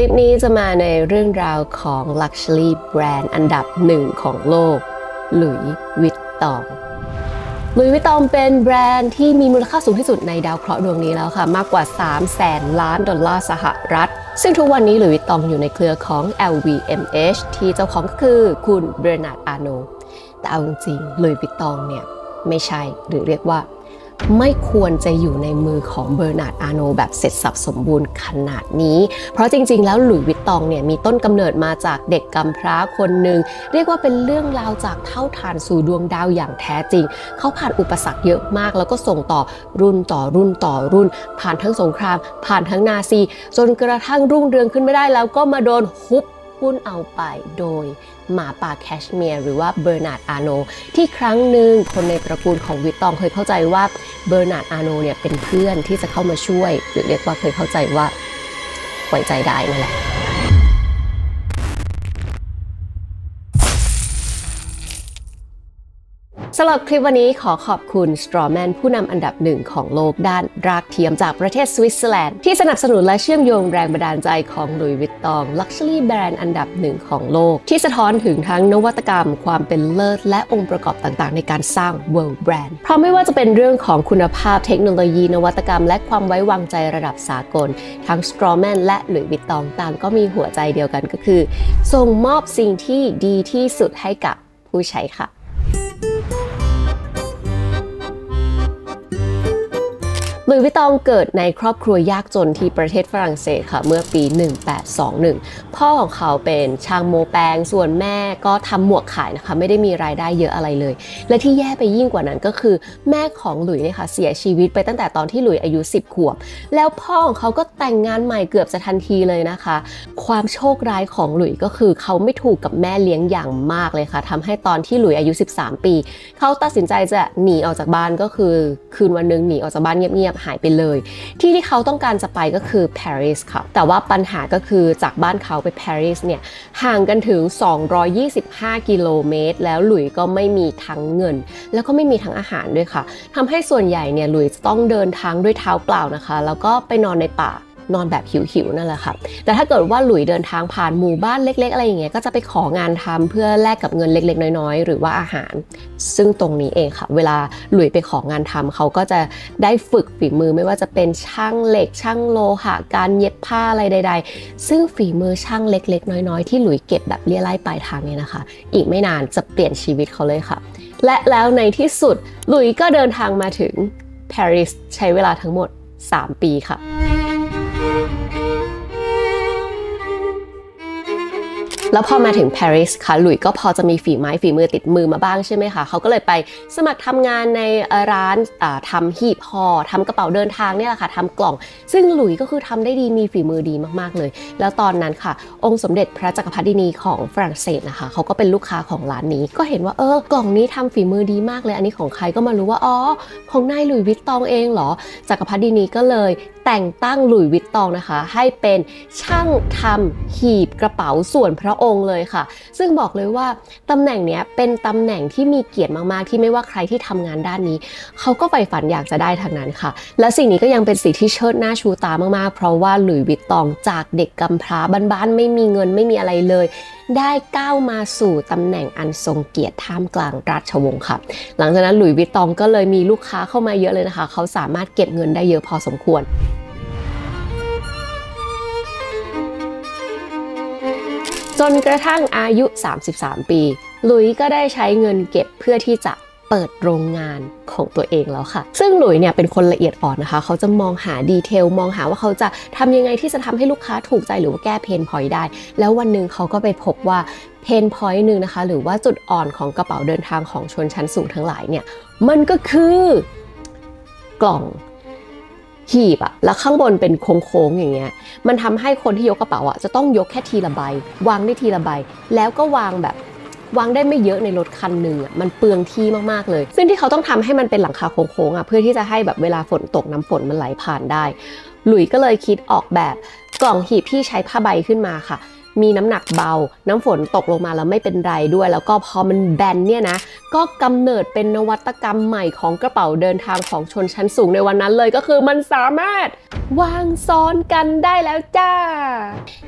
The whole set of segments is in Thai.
ลิปนี้จะมาในเรื่องราวของ Luxury แบรนด์อันดับหนึ่งของโลก หลุยวิตตองหลุยวิตตองเป็นแบรนด์ที่มีมูลค่าสูงที่สุดในดาวเคราะห์ดวงนี้แล้วค่ะ มากกว่า3แสนล้านดอลลาร์สหรัฐ ซึ่งทุกวันนี้หลุยวิตตองอยู่ในเครือของ LVMH ที่เจ้าของก็คือคุณเบรนาร์ดอาโนแต่เอาจริงๆหลุยวิตตองเนี่ยไม่ใช่หรือเรียกว่า ไม่ควรจะอยู่ในมือของเบอร์นาร์ดอาโนแบบเสร็จสับสมบูรณ์ขนาดนี้ เพราะจริง ๆ แล้วหลุยส์วิตตองเนี่ยมีต้นกำเนิดมาจากเด็กกำพร้าคนหนึ่งเรียกว่าเป็นเรื่องราวจากเท่าฐานสู่ดวงดาวอย่างแท้จริง เขาผ่านอุปสรรคเยอะมาก แล้วก็ส่งต่อรุ่นต่อรุ่นต่อรุ่น ผ่านทั้งสงคราม ผ่านทั้งนาซี จนกระทั่งรุ่งเรืองขึ้นไม่ได้แล้วก็มาโดนฮุบหุ้นเอาไปโดย หมาป่าแคชเมียร์หรือว่าเบอร์นาร์ดอาโนที่ครั้งหนึ่งคนในตระกูลของวิตตองเคยเข้าใจว่าเบอร์นาร์ดอาโนเนี่ยเป็นเพื่อนที่จะเข้ามาช่วย หรือเรียกว่าเคยเข้าใจว่าไว้ใจได้นั่นแหละ สำหรับคลิปวันนี้ขอขอบคุณ Strawman ผู้นำอันดับหนึ่งของโลกด้านรากเทียมจากประเทศสวิตเซอร์แลนด์ที่สนับสนุนและเชื่อมโยงแรงบันดาลใจของหลุยส์วิตตอง Luxury แบรนด์อันดับหนึ่งของโลก ที่สะท้อนถึงทั้งนวัตกรรม ความเป็นเลิศ และองค์ประกอบต่างๆ ในการสร้าง World Brand เพราะไม่ว่าจะเป็นเรื่องของคุณภาพเทคโนโลยี นวัตกรรม และความไว้วางใจระดับสากล ทั้ง Strawman และหลุยส์วิตตองต่างก็มีหัวใจเดียวกันก็คือ ส่งมอบสิ่งที่ดีที่สุดให้กับผู้ใช้ค่ะห ลุยส์วิตตองเกิดในครอบครัวยากจนที่ประเทศฝรั่งเศสค่ะเมื่อปี 1821 พ่อของเขาเป็นช่างโมแปงส่วนแม่ก็ทำหมวกขายนะคะ ไม่ได้มีรายได้เยอะอะไรเลย และที่แย่ไปยิ่งกว่านั้นก็คือ แม่ของหลุยส์เนี่ยค่ะเสียชีวิตไปตั้งแต่ตอนที่หลุยส์อายุ 10 ขวบ แล้วพ่อของเขาก็แต่งงานใหม่เกือบจะทันทีเลยนะคะ ความโชคร้ายของหลุยส์ก็คือเขาไม่ถูกกับแม่เลี้ยงอย่างมากเลยค่ะทำให้ตอนที่หลุยส์อายุ 13 ปี เขาตัดสินใจจะหนีออกจากบ้านก็คือคืนวันหนึงหนีออกจากบ้านเงียบๆหายไปเลย ที่ที่เขาต้องการจะไปก็คือปารีสค่ะ แต่ว่าปัญหาก็คือจากบ้านเขาไปปารีสเนี่ยห่างกันถึง 225 กิโลเมตร แล้วหลุยส์ก็ไม่มีทั้งเงิน แล้วก็ไม่มีทั้งอาหารด้วยค่ะทำให้ส่วนใหญ่เนี่ยหลุยส์จะต้องเดินทางด้วยเท้าเปล่านะคะ แล้วก็ไปนอนในป่า นอนแบบหิวๆนั่นแหละค่ะแต่ถ้าเกิดว่าหลุยเดินทางผ่านหมู่บ้านเล็ก ๆ อะไรอย่างเงี้ยก็จะไปของานทำเพื่อแลกกับเงินเล็ก ๆ น้อยๆ หรือว่าอาหาร ซึ่งตรงนี้เองค่ะ เวลาหลุยไปของานทำเขาก็จะได้ฝึกฝีมือไม่ว่าจะเป็นช่างเหล็ก ช่างโลหะการเย็บผ้าอะไรใด ๆ ซึ่งฝีมือช่างเล็ก ๆ น้อยๆ ที่หลุยเก็บแบบเลี่ยไล่ปลายทางเนี่ยนะคะ อีกไม่นานจะเปลี่ยนชีวิตเขาเลยค่ะ และแล้วในที่สุดหลุยก็เดินทางมาถึงปารีสใช้เวลาทั้งหมด 3 ปีค่ะ แล้วพอมาถึงปารีสค่ะหลุยส์ก็พอจะมีฝีไม้ฝีมือติดมือมาบ้างใช่ไหมคะเขาก็เลยไปสมัครทำงานในร้านอ่าทำหีบห่อทำกระเป๋าเดินทางเนี่ยแหละค่ะทำกล่อง ซึ่งหลุยส์ก็คือทำได้ดีมีฝีมือดีมากๆเลย แล้วตอนนั้นค่ะ องค์สมเด็จพระจักรพรรดินีของฝรั่งเศสนะคะเขาก็เป็นลูกค้าของร้านนี้ ก็เห็นว่าเออกล่องนี้ทำฝีมือดีมากเลย อันนี้ของใครก็มารู้ว่าอ๋อของนายหลุยส์วิตตองเองเหรอจักรพรรดินีก็เลย แต่งตั้งหลุยวิตตองนะคะ ให้เป็นช่างทำหีบกระเป๋าส่วนพระองค์เลยค่ะ ซึ่งบอกเลยว่าตำแหน่งเนี้ยเป็นตำแหน่งที่มีเกียรติมากๆ ที่ไม่ว่าใครที่ทำงานด้านนี้ เขาก็ใฝ่ฝันอยากจะได้ทางนั้นค่ะ และสิ่งนี้ก็ยังเป็นสิ่งที่เชิดหน้าชูตามากๆ เพราะว่าหลุยวิตตองจากเด็กกำพร้าบ้านๆไม่มีเงินไม่มีอะไรเลย ได้ก้าวมาสู่ตำแหน่งอันทรงเกียรติท่ามกลางราชวงศ์ค่ะ หลังจากนั้นหลุยส์วิตตองก็เลยมีลูกค้าเข้ามาเยอะเลยนะคะ เขาสามารถเก็บเงินได้เยอะพอสมควรจนกระทั่งอายุ 33 ปีหลุยก็ได้ใช้เงินเก็บเพื่อที่จะ เปิดโรงงานของตัวเองแล้วค่ะ ซึ่งหลุยเนี่ยเป็นคนละเอียดอ่อนนะคะ เขาจะมองหาดีเทล มองหาว่าเขาจะทำยังไงที่จะทำให้ลูกค้าถูกใจหรือว่าแก้เพนพอยต์ได้ แล้ววันหนึ่งเขาก็ไปพบว่าเพนพอยต์หนึ่งนะคะ หรือว่าจุดอ่อนของกระเป๋าเดินทางของชนชั้นสูงทั้งหลายเนี่ย มันก็คือกล่องหีบอะแล้วข้างบนเป็นโค้งๆอย่างเงี้ย มันทำให้คนที่ยกกระเป๋าอะจะต้องยกแค่ทีละใบ วางได้ทีละใบ แล้วก็วางแบบ วางได้ไม่เยอะในรถคันหนึ่งอะมันเปลืองที่มากๆเลย ซึ่งที่เขาต้องทำให้มันเป็นหลังคาโค้งๆอะเพื่อที่จะให้แบบเวลาฝนตกน้ำฝนมันไหลผ่านได้ หลุยส์ก็เลยคิดออกแบบกล่องหีบที่ใช้ผ้าใบขึ้นมาค่ะ มีน้ำหนักเบา น้ำฝนตกลงมาแล้วไม่เป็นไรด้วย แล้วก็พอมันแบนเนี่ยนะ ก็กำเนิดเป็นนวัตกรรมใหม่ของกระเป๋าเดินทางของชนชั้นสูงในวันนั้นเลยก็คือมันสามารถวางซ้อนกันได้แล้วจ้า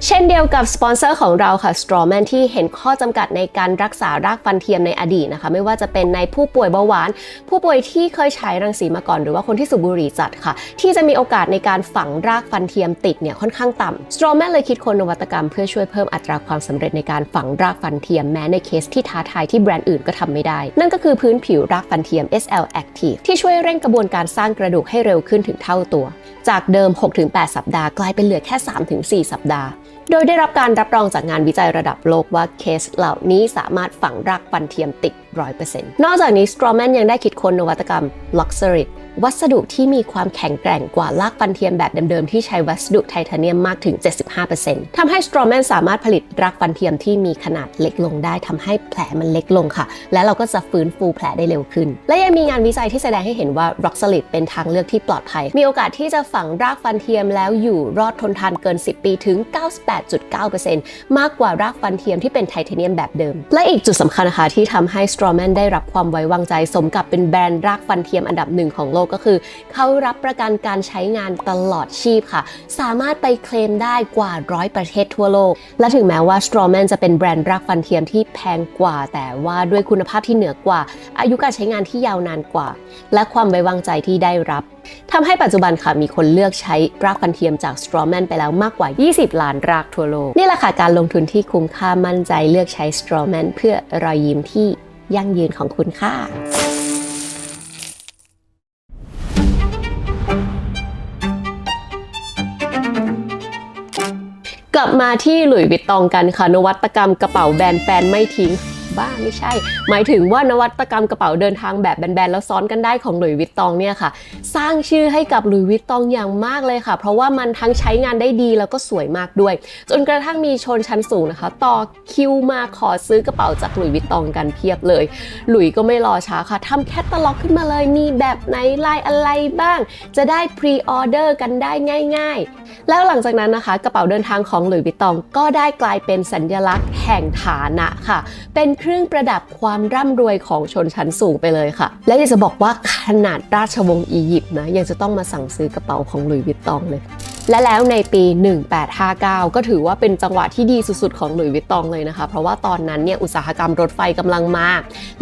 เช่นเดียวกับสปอนเซอร์ของเราค่ะ Strawman ที่เห็นข้อจำกัดในการรักษารากฟันเทียมในอดีตนะคะ ไม่ว่าจะเป็นในผู้ป่วยเบาหวาน ผู้ป่วยที่เคยฉายรังสีมาก่อน หรือว่าคนที่สูบบุหรี่จัดค่ะ ที่จะมีโอกาสในการฝังรากฟันเทียมติดเนี่ยค่อนข้างต่ำ Strawman เลยคิดค้นนวัตกรรมเพื่อช่วยเพิ่มอัตราความสำเร็จในการฝังรากฟันเทียมแม้ในเคสที่ท้าทายที่แบรนด์อื่นก็ทำไม่ได้ นั่นก็คือพื้นผิวรากฟันเทียม SL Active ที่ช่วยเร่งกระบวนการสร้างกระดูกให้เร็วขึ้นถึงเท่าตัว จากเดิม 6-8 สัปดาห์กลายเป็นเหลือแค่ 3-4 สัปดาห์ โดยได้รับการรับรองจากงานวิจัยระดับโลกว่าเคสเหล่านี้สามารถฝังรากฟันเทียมติด100%นอกจากนี้ Strawman ยังได้คิดค้นนวัตกรรม Luxurit วัสดุที่มีความแข็งแกร่งกว่ารากฟันเทียมแบบเดิมๆ ที่ใช้วัสดุไทเทเนียมมากถึง 75%ทำให้ Strawman สามารถผลิตรากฟันเทียมที่มีขนาดเล็กลงได้ทำให้แผลมันเล็กลงค่ะ และเราก็จะฟื้นฟูแผลได้เร็วขึ้น และยังมีงานวิจัยที่แสดงให้เห็นว่า Roxolid เป็นทางเลือกที่ปลอดภัย มีโอกาสที่จะฝังรากฟันเทียมแล้วอยู่รอดทนทานเกิน 10 ปีถึง 98.9%มากกว่ารากฟันเทียมที่เป็นไทเทเนียมแบบเดิม และอีกจุดสำคัญนะคะที่ทำให้ Strawman ได้รับความไว้วางใจ สมกับเป็นแบรนด์รากฟันเทียมอันดับหนึ่งของโลกก็คือ เขารับประกันการใช้งานตลอดชีพค่ะ สามารถไปเคลมได้กว่าร้อยประเทศทั่วโลก และถึงแม้ว่า Strawman จะเป็นแบรนด์รากฟันเทียมที่แพงกว่า แต่ว่าด้วยคุณภาพที่เหนือกว่า อายุการใช้งานที่ยาวนานกว่า และความไว้วางใจที่ได้รับทำให้ปัจจุบันค่ะมีคนเลือกใช้รากฟันเทียมจาก Strawman ไปแล้วมากกว่า 20 ล้านรากทั่วโลก นี่แหละค่ะการลงทุนที่คุ้มค่ามั่นใจเลือกใช้ Strawman เพื่อรอยยิ้มที่ ยั่งยืนของคุณค่ะกลับมาที่หลุยส์วิตตองกันค่ะนวัตกรรมกระเป๋าแบรนด์แฟนไม่ทิ้ง บ้าไม่ใช่ หมายถึงว่านวัตกรรมกระเป๋าเดินทางแบบแบนๆแล้วซ้อนกันได้ของหลุยส์วิตตองเนี่ยค่ะ สร้างชื่อให้กับหลุยส์วิตตองอย่างมากเลยค่ะ เพราะว่ามันทั้งใช้งานได้ดีแล้วก็สวยมากด้วย จนกระทั่งมีชนชั้นสูงนะคะ ต่อคิวมาขอซื้อกระเป๋าจากหลุยส์วิตตองกันเพียบเลย หลุยส์ก็ไม่รอช้าค่ะทำแคตตาล็อกขึ้นมาเลยมีแบบไหนลายอะไรบ้าง จะได้พรีออเดอร์กันได้ง่าย ๆ แล้วหลังจากนั้นนะคะกระเป๋าเดินทางของหลุยส์วิตตองก็ได้กลายเป็นสัญลักษณ์แห่งฐานะค่ะ เป็นเครื่องประดับความร่ำรวยของชนชั้นสูงไปเลยค่ะ และอยากจะบอกว่าขนาดราชวงศ์อียิปต์นะยังจะต้องมาสั่งซื้อกระเป๋าของหลุยส์วิตตองเลย และแล้วในปี 1859 ก็ถือว่าเป็นจังหวะที่ดีสุดๆ ของหลุยส์วิตตองเลยนะคะ เพราะว่าตอนนั้นเนี่ยอุตสาหกรรมรถไฟกำลังมา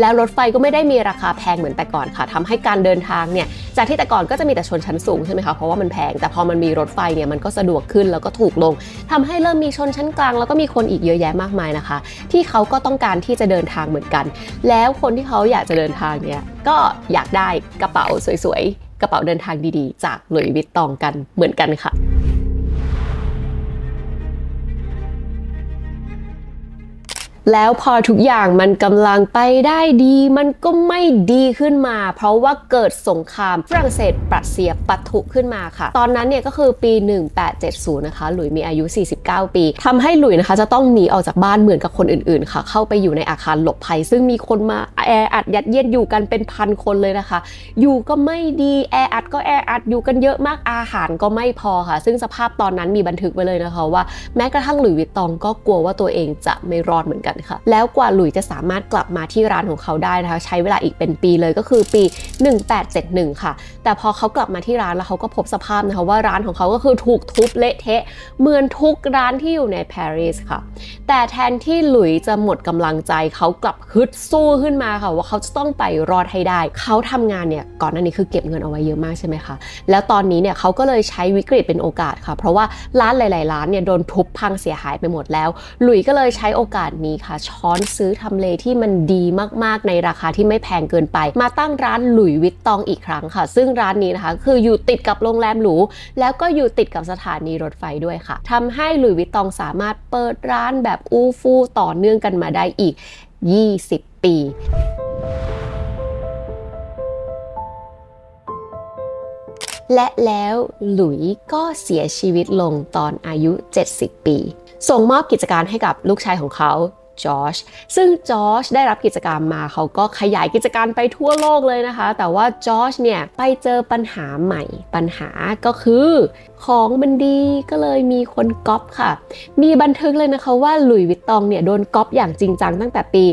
แล้วรถไฟก็ไม่ได้มีราคาแพงเหมือนแต่ก่อนค่ะทำให้การเดินทางเนี่ย จากที่แต่ก่อนก็จะมีแต่ชนชั้นสูงใช่ไหมคะ เพราะว่ามันแพง แต่พอมันมีรถไฟเนี่ยมันก็สะดวกขึ้นแล้วก็ถูกลงทำให้เริ่มมีชนชั้นกลาง แล้วก็มีคนอีกเยอะแยะมากมายนะคะ ที่เขาก็ต้องการที่จะเดินทางเหมือนกัน แล้วคนที่เขาอยากจะเดินทางเนี่ยก็อยากได้กระเป๋าสวยๆกระเป๋าเดินทางดีๆ จากหลุยส์วิตตองกันเหมือนกันค่ะ แล้วพอทุกอย่างมันกำลังไปได้ดี มันก็ไม่ดีขึ้นมา เพราะว่าเกิดสงครามฝรั่งเศสปรัสเซียปะทุขึ้นมาค่ะ ตอนนั้นเนี่ยก็คือปี 1870 นะคะ หลุยมีอายุ 49 ปีทำให้หลุยนะคะ จะต้องหนีออกจากบ้านเหมือนกับคนอื่นๆ ค่ะ เข้าไปอยู่ในอาคารหลบภัย ซึ่งมีคนมาแออัดยัดเยียดอยู่กันเป็นพันคนเลยนะคะ อยู่ก็ไม่ดีแออัดก็แออัดอยู่กันเยอะมากอาหารก็ไม่พอค่ะ ซึ่งสภาพตอนนั้นมีบันทึกไว้เลยนะคะว่าแม้กระทั่งหลุยวิตตองก็กลัวว่าตัวเองจะไม่รอดเหมือนกันค่ะ แล้วกว่าหลุยจะสามารถกลับมาที่ร้านของเขาได้นะคะ ใช้เวลาอีกเป็นปีเลยก็คือปี 1871 ค่ะ แต่พอเขากลับมาที่ร้านแล้วเขาก็พบสภาพนะคะว่าร้านของเขาก็คือถูกทุบเละเทะเหมือนทุกร้านที่อยู่ในปารีสค่ะ แต่แทนที่หลุยจะหมดกำลังใจเขากลับฮึดสู้ขึ้นมาค่ะ ว่าเขาจะต้องไปรอดให้ได้ เขาทำงานเนี่ยก่อนหน้านี้คือเก็บเงินเอาไว้เยอะมากใช่ไหมคะ แล้วตอนนี้เนี่ยเขาก็เลยใช้วิกฤตเป็นโอกาสค่ะ เพราะว่าร้านหลาย ๆ ร้านเนี่ยโดนทุบพังเสียหายไปหมดแล้ว หลุยก็เลยใช้โอกาสนี้ค่ะ ช้อนซื้อทำเลที่มันดีมากๆ ในราคาที่ไม่แพงเกินไป มาตั้งร้านหลุยวิตตองอีกครั้งค่ะ ซึ่งร้านนี้นะคะ คืออยู่ติดกับโรงแรมหรู แล้วก็อยู่ติดกับสถานีรถไฟด้วยค่ะทำให้หลุยวิตตองสามารถเปิดร้านแบบอู้ฟู่ต่อเนื่องกันมาได้อีก 20 ปีและแล้วหลุยก็เสียชีวิตลงตอนอายุ 70 ปี ส่งมอบกิจการให้กับลูกชายของเขา จอชซึ่งจอชได้รับกิจกรรมมาเขาก็ขยายกิจการไปทั่วโลกเลยนะคะ แต่ว่าจอชเนี่ยไปเจอปัญหาใหม่ ปัญหาก็คือของมันดีก็เลยมีคนก๊อปค่ะ มีบันทึกเลยนะคะว่าหลุยวิตตองเนี่ยโดนก๊อปอย่างจริงจังตั้งแต่ปี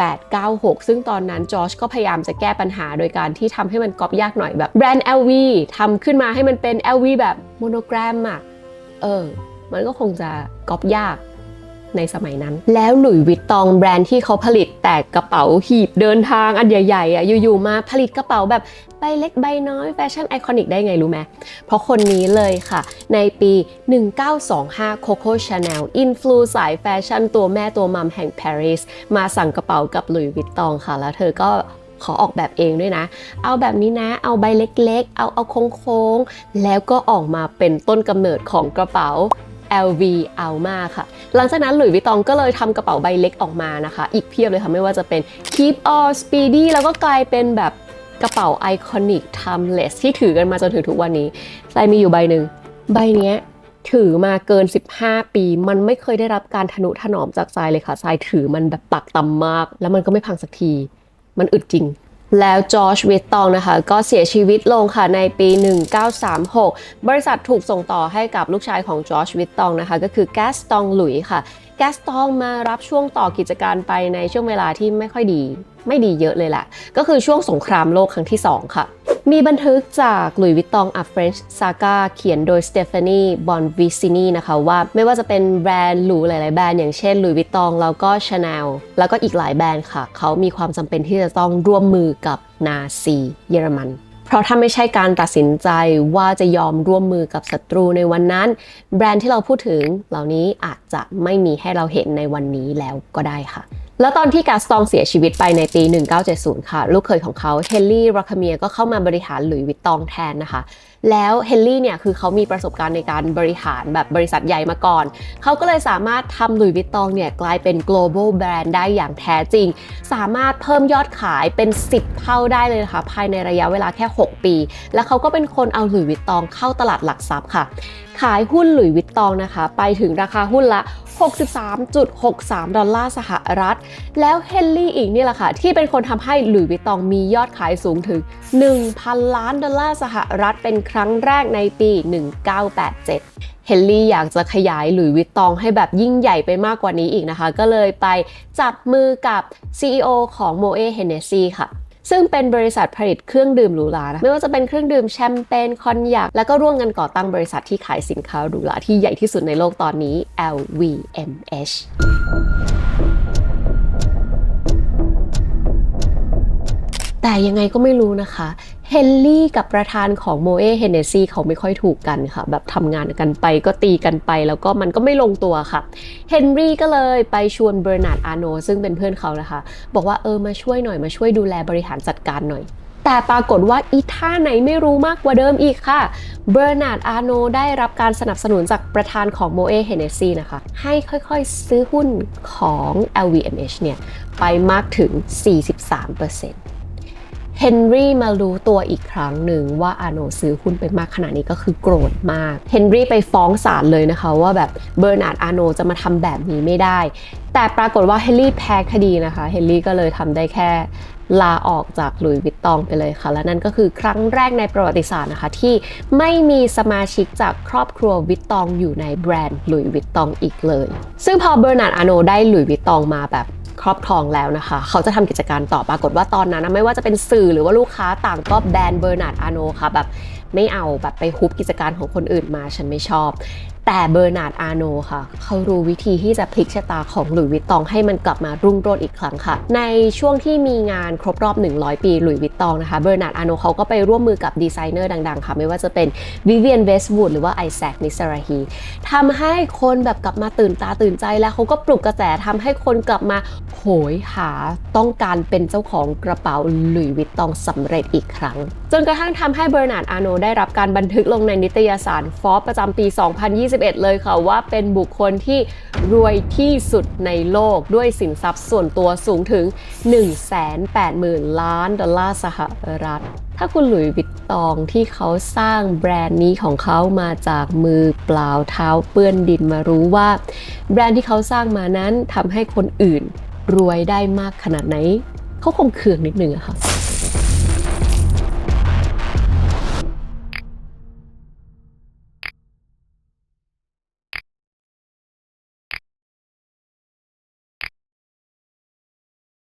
1896 ซึ่งตอนนั้นจอชก็พยายามจะแก้ปัญหาโดยการที่ทำให้มันก๊อปยากหน่อยแบบแบรนด์ LV ทำขึ้นมาให้มันเป็น LV แบบโมโนแกรมอะเออ มันก็คงจะก๊อปยาก ในสมัยนั้น แล้วหลุยวิตตองแบรนด์ที่เขาผลิตแต่กระเป๋าหีบเดินทางอันใหญ่ๆอะอยู่ๆมาผลิตกระเป๋าแบบใบเล็กใบน้อยแฟชั่นไอคอนิกได้ไงรู้ไหม เพราะคนนี้เลยค่ะ ในปี 1925 Coco Chanel อินฟลูสายแฟชั่นตัวแม่ตัวมัมแห่งปารีสมาสั่งกระเป๋ากับหลุยวิตตองค่ะ แล้วเธอก็ขอออกแบบเองด้วยนะ เอาแบบนี้นะ เอาใบเล็กๆ เอาเอาโค้งๆ แล้วก็ออกมาเป็นต้นกำเนิดของกระเป๋า LV Alma ค่ะ หลังจากนั้นหลุยส์วิตองก็เลยทำกระเป๋าใบเล็กออกมานะคะ อีกเพียบเลยค่ะ ไม่ว่าจะเป็น Keep All Speedy แล้วก็กลายเป็นแบบกระเป๋าไอคอนิก timeless ที่ถือกันมาจนถึงทุกวันนี้ทรายมีอยู่ใบหนึ่ง ใบนี้ถือมาเกิน 15 ปี มันไม่เคยได้รับการทนุถนอมจากทรายเลยค่ะทรายถือมันแบบปักตำมาก แล้วมันก็ไม่พังสักที มันอึดจริง แล้วจอร์จวิตตองนะคะ ก็เสียชีวิตลงค่ะในปี 1936 บริษัทถูกส่งต่อให้กับลูกชายของจอร์จวิตตองนะคะ ก็คือแกสตองหลุยส์ค่ะ แกสตองมารับช่วงต่อกิจการไปในช่วงเวลาที่ไม่ค่อยดี ไม่ดีเยอะเลยแหละ ก็คือช่วงสงครามโลกครั้งที่ 2 ค่ะ มีบันทึกจากหลุยวิตตอง A French Saga เขียนโดยสเตฟานีบอนวิซินีนะคะว่าไม่ว่าจะเป็นแบรนด์หรูหลาย ๆ แบรนด์อย่างเช่นหลุยวิตตองแล้วก็ Chanel แล้วก็อีกหลายแบรนด์ค่ะ เขามีความจำเป็นที่จะต้องร่วมมือกับนาซีเยอรมันเพราะถ้าไม่ใช่การตัดสินใจว่าจะยอมร่วมมือกับศัตรูในวันนั้น แบรนด์ที่เราพูดถึงเหล่านี้อาจจะไม่มีให้เราเห็นในวันนี้แล้วก็ได้ค่ะ แล้วตอนที่กาสตองเสียชีวิตไปในปี 1970 ค่ะ ลูกเคยของเขาเฮนรี่รัคเมียก็เข้ามาบริหารหลุยส์วิตตองแทนนะคะ แล้วเฮนรี่เนี่ยคือเขามีประสบการณ์ในการบริหารแบบบริษัทใหญ่มาก่อน เขาก็เลยสามารถทำหลุยส์วิตตองเนี่ยกลายเป็น global brand ได้อย่างแท้จริง สามารถเพิ่มยอดขายเป็น 10 เท่าได้เลยนะคะ ภายในระยะเวลาแค่ 6 ปี แล้วเขาก็เป็นคนเอาหลุยส์วิตตองเข้าตลาดหลักทรัพย์ค่ะ ขายหุ้นหลุยวิตตองนะคะ ไปถึงราคาหุ้นละ 63.63 ดอลลาร์สหรัฐ แล้วเฮนรี่อีกนี่แหละค่ะ ที่เป็นคนทำให้หลุยวิตตองมียอดขายสูงถึง 1,000 ล้านดอลลาร์สหรัฐ เป็นครั้งแรกในปี 1987เฮนรี่อยากจะขยายหลุยวิตตองให้แบบยิ่งใหญ่ไปมากกว่านี้อีกนะคะ ก็เลยไปจับมือกับ CEO ของ Moe Hennessy ค่ะ ซึ่งเป็นบริษัทผลิตเครื่องดื่มหรูหรานะไม่ว่าจะเป็นเครื่องดื่มแชมเปญคอนยักแล้วก็ร่วมกันก่อตั้งบริษัทที่ขายสินค้าหรูหราที่ใหญ่ที่สุดในโลกตอนนี้ LVMH แต่ยังไงก็ไม่รู้นะคะเฮนรี่กับประธานของโมเอเฮเนซีเขาไม่ค่อยถูกกันค่ะ แบบทำงานกันไปก็ตีกันไปแล้วก็มันก็ไม่ลงตัวค่ะเฮนรี่ก็เลยไปชวนเบอร์นาร์ดอาร์โนซึ่งเป็นเพื่อนเขานะคะ บอกว่าเออมาช่วยหน่อยมาช่วยดูแลบริหารจัดการหน่อยแต่ปรากฏว่าอีท่าไหนไม่รู้มากกว่าเดิมอีกค่ะ เบอร์นาร์ดอาร์โนได้รับการสนับสนุนจากประธานของโมเอเฮเนซีนะคะ ให้ค่อยๆซื้อหุ้นของ LVMH เนี่ย ไปมากถึง 43% เฮนรี่มารู้ตัวอีกครั้งหนึ่งว่าอาโนซื้อหุ้นไปมากขนาดนี้ก็คือโกรธมาก เฮนรี่ไปฟ้องศาลเลยนะคะว่าแบบเบอร์นาร์ดอาโนจะมาทำแบบนี้ไม่ได้ แต่ปรากฏว่าเฮนรี่แพ้คดีนะคะ เฮนรี่ก็เลยทำได้แค่ลาออกจากหลุยส์วิตตองไปเลยค่ะ และนั่นก็คือครั้งแรกในประวัติศาสตร์นะคะ ที่ไม่มีสมาชิกจากครอบครัววิตตองอยู่ในแบรนด์หลุยส์วิตตองอีกเลย ซึ่งพอเบอร์นาร์ดอาโนได้หลุยส์วิตตองมาแบบ ครอบครองแล้วนะคะ เขาจะทำกิจการต่อปรากฏว่าตอนนั้นไม่ว่าจะเป็นสื่อหรือว่าลูกค้าต่างก็แบนเบอร์นาร์ดอาโนค่ะแบบไม่เอาแบบไปฮุบกิจการของคนอื่นมาฉันไม่ชอบ แต่เบอร์นาร์ดอาโนค่ะ เขารู้วิธีที่จะพลิกชะตาของหลุยส์วิตตองให้มันกลับมารุ่งโรจน์อีกครั้งค่ะ ในช่วงที่มีงานครบรอบ 100 ปีหลุยส์วิตตองนะคะ เบอร์นาร์ดอาโนเขาก็ไปร่วมมือกับดีไซเนอร์ดังๆ ค่ะ ไม่ว่าจะเป็นวิเวียนเวสต์วูดหรือว่าไอแซคนิสราฮีทำให้คนแบบกลับมาตื่นตาตื่นใจแล้วเขาก็ปลุกกระแสทำให้คนกลับมาโหยหาต้องการเป็นเจ้าของกระเป๋าหลุยส์วิตตองสำเร็จอีกครั้งจนกระทั่งทำให้เบอร์นาร์ดอาโนได้รับการบันทึกลงในนิตยสารฟอ b ประจำปี 2021 เลยค่ะว่าเป็นบุคคลที่รวยที่สุดในโลกด้วยสินทรัพย์ส่วนตัวสูงถึง 180,000 ล้านดอลลาร์สหรัฐ ถ้าคุณหลุยส์วิตตองที่เขาสร้างแบรนด์นี้ของเขามาจากมือเปล่าเท้าเปื้อนดินมารู้ว่า แบรนด์ที่เขาสร้างมานั้นทำให้คนอื่นรวยได้มากขนาดไหน เขาคงเคืองนิดนึงอะค่ะ